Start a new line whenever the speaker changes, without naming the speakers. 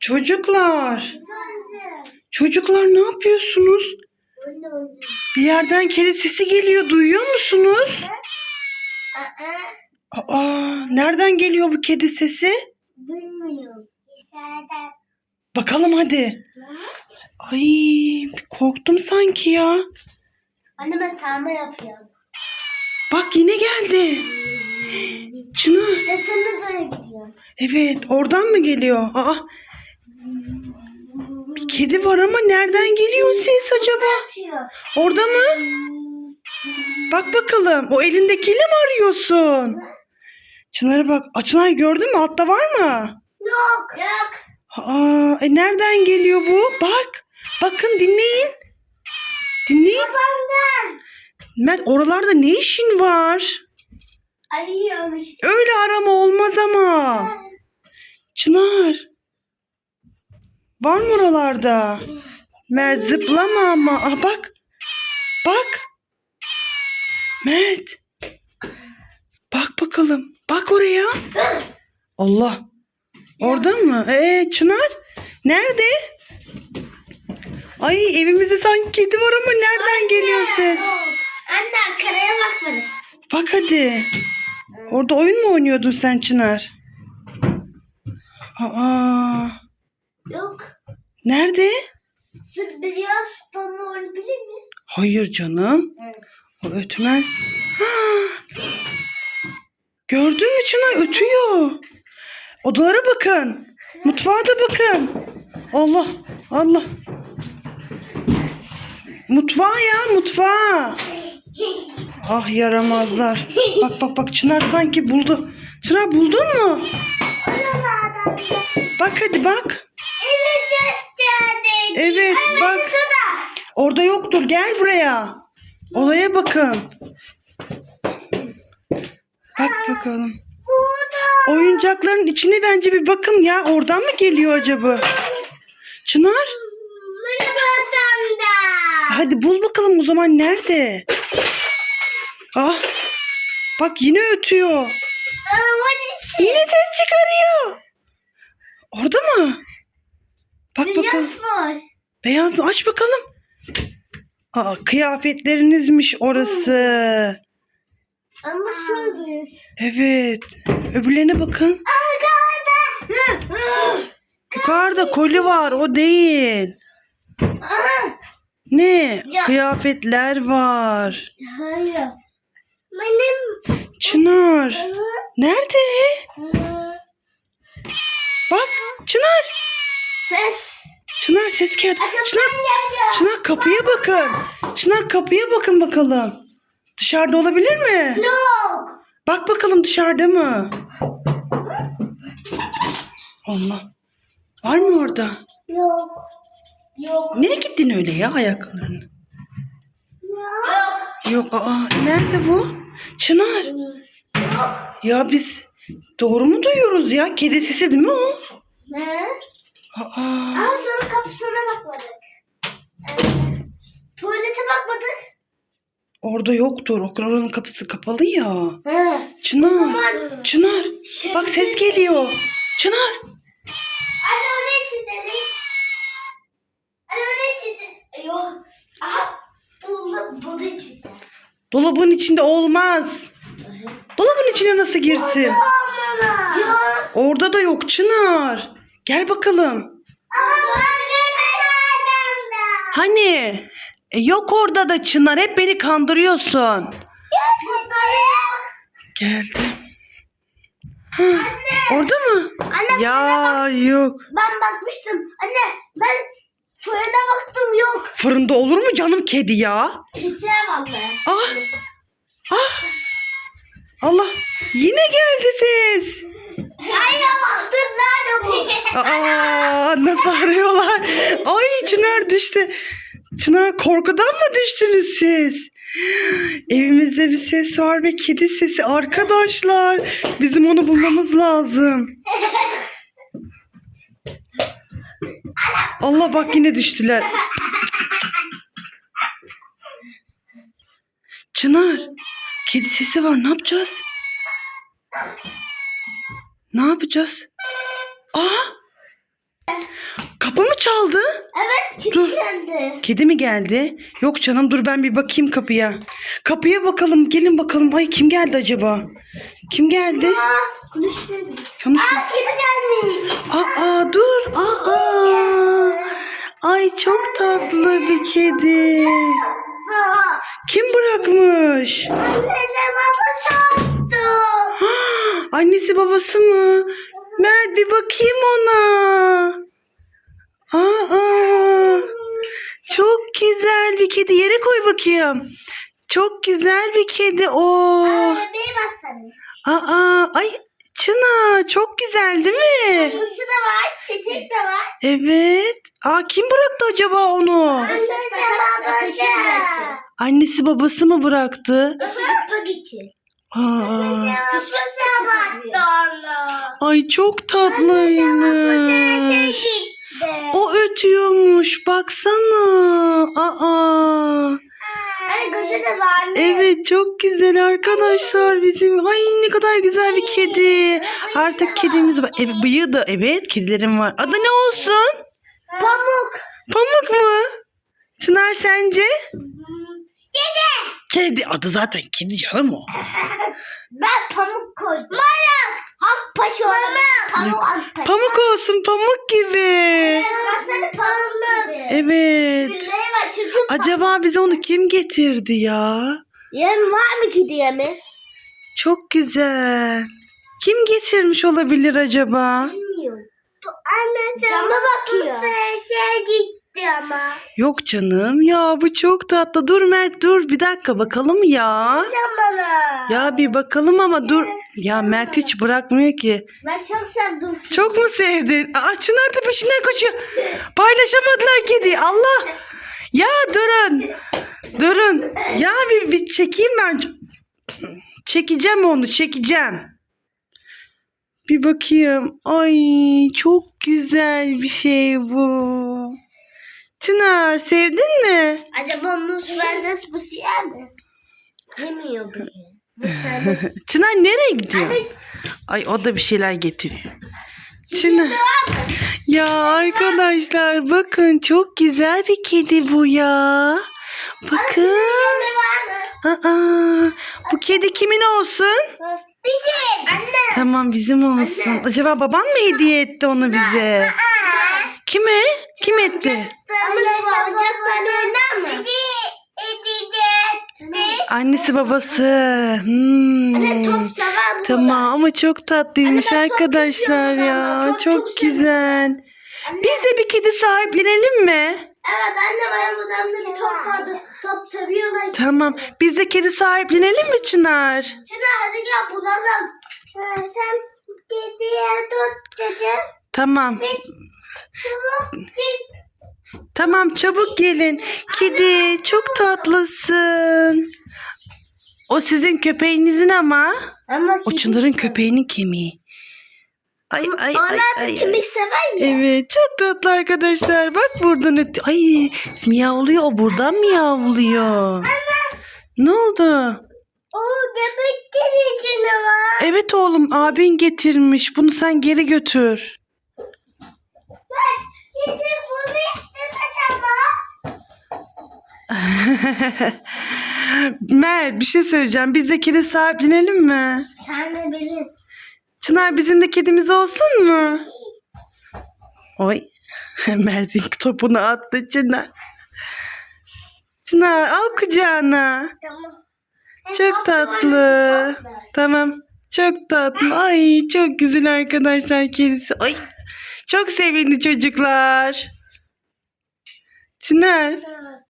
Çocuklar, çocuklar ne yapıyorsunuz? Bir yerden kedi sesi geliyor. Duyuyor musunuz? Aa, nereden geliyor bu kedi sesi?
Bilmiyorum.
Bakalım hadi. Ay, korktum sanki ya.
Anne ben tarma yapıyorum.
Bak yine geldi. Çınar.
Sesini böyle gidiyor.
Evet, oradan mı geliyor? Aa, bir kedi var ama nereden geliyor ses acaba? Orada mı? Bak bakalım. O elindekiyle mi arıyorsun? Çınar'a bak. Aa, Çınar gördün mü? Altta var mı?
Yok. Yok.
Aa, e nereden geliyor bu? Bak. Bakın dinleyin. Dinleyin.
Babamdan.
Mert oralarda ne işin var?
Arıyorum işte.
Öyle arama olmaz ama. Çınar. Var mı oralarda? Mert zıplama ama. Ah bak. Bak. Mert. Bak bakalım. Bak oraya. Allah. Orada mı? Ee Çınar? Nerede? Ay evimizde sanki kedi var ama nereden geliyor ses?
Anne karaya bakmadım.
Bak hadi. Orada oyun mu oynuyordun sen Çınar? Aa,
Yok.
Nerede?
Süt biraz bana olabilir mi?
Hayır canım. O ötmez. Gördün mü Çınar ötüyor. Odalara bakın. Mutfağa da bakın. Allah Allah. Mutfağa ya mutfağa. Ah yaramazlar. Bak bak bak Çınar sanki buldu. Çınar buldun mu? Bak hadi bak.
Evet
bak. Orada yoktur. Gel buraya. Olaya bakın. Bak bakalım. Oyuncakların içine bence bir bakın ya. Oradan mı geliyor acaba? Çınar. Hadi bul bakalım o zaman nerede? Ah. Bak yine ötüyor. Yine ses çıkarıyor. Orada mı? Bak bakalım.
Beyaz var.
Beyaz mı? Aç bakalım. Aa, kıyafetlerinizmiş orası.
Ama şuradayız.
Evet. Öbürlerine bakın. Yukarıda koli var. O değil. Ne?
Ya.
Kıyafetler var.
Hayır. Benim.
Çınar. Nerede? Bak Çınar. Çınar ses geldi. Çınar. Çınar kapıya bakın. Çınar kapıya bakın bakalım. Dışarıda olabilir mi?
Yok.
Bak bakalım dışarıda mı? Allah. Var mı orada?
Yok. Yok.
Nereye gittin öyle ya ayakkabılarını?
Yok.
Yok aa nerede bu? Çınar.
Yok.
Ya biz doğru mu duyuyoruz ya? Kedi sesi değil mi o?
Ne?
Aa,
Ama sonra kapısına bakmadık. Ee, tuvalete bakmadık.
orada yoktur. Oranın kapısı kapalı ya.
He.
Çınar.
Aman.
Çınar. Bak ses geliyor. Çınar.
Ne içinde ne içinde? Yok. Aha. Da içinde.
Dolabın içinde olmaz. Dolabın içine nasıl girsin?
Yok.
Orada da yok Çınar. Gel bakalım. Hani? E, yok orada da Çınar. Hep beni kandırıyorsun. Ha, orada mı?
Anne
Ya yok.
ben bakmıştım. Anne ben fırına baktım yok.
Fırında olur mu canım kedi ya?
Pise vallahi.
Ah! Ah! Allah! Yine geldi ses.
Hayır baktım nerede bu?
Aa, nasıl arıyorlar? Ay Çınar düştü. Çınar korkudan mı düştünüz siz? Evimizde bir ses var ve kedi sesi arkadaşlar. Bizim onu bulmamız lazım. Allah bak yine düştüler. Çınar, kedi sesi var. Ne yapacağız? Ne yapacağız? Aa! Çaldı?
Evet kedi
Dur.
geldi.
Kedi mi geldi? Yok canım dur ben bir bakayım kapıya. Kapıya bakalım gelin bakalım. Ay kim geldi acaba? Kim geldi?
Aa konuşmuyor.
Konuş.
Aa kedi gelmiş.
Aa dur. Aa. Ay çok tatlı bir kedi.
Aa,
Kim bırakmış?
Annesi babası oldu.
Annesi babası mı? Mert bir bakayım ona. Aa, çok güzel bir kedi. Yere koy bakayım. Çok güzel bir kedi o.
Bastırın.
Aa, ay Çınar çok güzel değil mi?
Mısır da var, çiçek de var.
Evet. Aa kim bıraktı acaba onu?
Annesi babası.
Annesi babası mı bıraktı?
Isıtmak için.
Aa, ay çok tatlıymış. O ötüyormuş baksana. Aa.
Ay gözü de var.
Evet çok güzel arkadaşlar bizim. Ay ne kadar güzel bir kedi. Artık kedimiz var. Evet, bıyığı da evet kedilerim var. Adı ne olsun?
Pamuk.
Pamuk mu? Çınar sence?
Kedi.
Kedi adı zaten kedi canım o.
Ben pamuk koydum. Malak. Akpaş oldu. Pamuk akpaş.
Pamuk olsun pamuk gibi.
Baksana pamuk gibi.
Evet.
Gülleri var çünkü
Acaba bize onu kim getirdi ya?
Yem var mı kedi yemi?
Çok güzel. Kim getirmiş olabilir acaba?
Bilmiyorum. Bu anne Cama bakıyor. Bu şey gitti ama.
Yok canım ya bu çok tatlı. Dur Mert dur bir dakika bakalım ya.
Camana.
Ya bir bakalım ama dur. Ya Mert hiç bırakmıyor ki.
Ben çok sevdim.
Çok mu sevdin? Aa Çınar da peşinden koşuyor. Paylaşamadılar kediyi. Allah. Ya durun. Durun. Ya bir, bir çekeyim ben. Çekeceğim onu çekeceğim. Bir bakayım. Ay çok güzel bir şey bu. Çınar sevdin mi?
Acaba muz verdes bu yer mi? Yemiyor bile.
Çınar nereye gidiyor? Ay o da bir şeyler getiriyor. Çınar. Ya arkadaşlar bakın çok güzel bir kedi bu ya. Bakın.
Mı?
Aa, bu kedi kimin olsun?
Bizim. Anne.
Tamam bizim olsun. Acaba baban mı hediye etti onu bize? Kime? Kim etti?
Mı?
Annesi babası. Hmm.
Anne top sever bu.
Tamam ama çok tatlıymış
Anne, ben top
arkadaşlar ya.
top
Çok
çok
güzel.
Anne.
Biz de bir kedi sahiplenelim mi?
Evet anne benim odamda bir top vardı. Top seviyorlar.
Tamam. Biz de kedi sahiplenelim mi Çınar?
Çınar hadi gel bulalım. Sen kediye tut dedi. Tamam. Biz
tamam. Çabuk gelin. Kedi çok tatlısın. O sizin köpeğinizin ama.
Ama
O Çınar'ın köpeğinin kemiği. Ay ay ay
Onlar da
ay.
kemik
ay.
sever ya.
Evet çok tatlı arkadaşlar. Bak buradan ötü. Ay miyavlıyor o buradan miyavlıyor. Ne oldu?
O göbek içinde var.
Evet oğlum abin getirmiş. Bunu sen geri götür.
Kedi bunu istemez ama.
Mer bir şey söyleyeceğim. Biz de kedi sahiplenelim mi?
Sen de bilin.
Çınar bizim de kedimiz olsun mu? Oy. Mert'in topunu attı Çınar. Çınar al kucağına.
Tamam.
Çok tatlı. Tamam. Çok tatlı. Ay çok güzel arkadaşlar kedisi. Ay. Çok sevindi çocuklar. Çınar.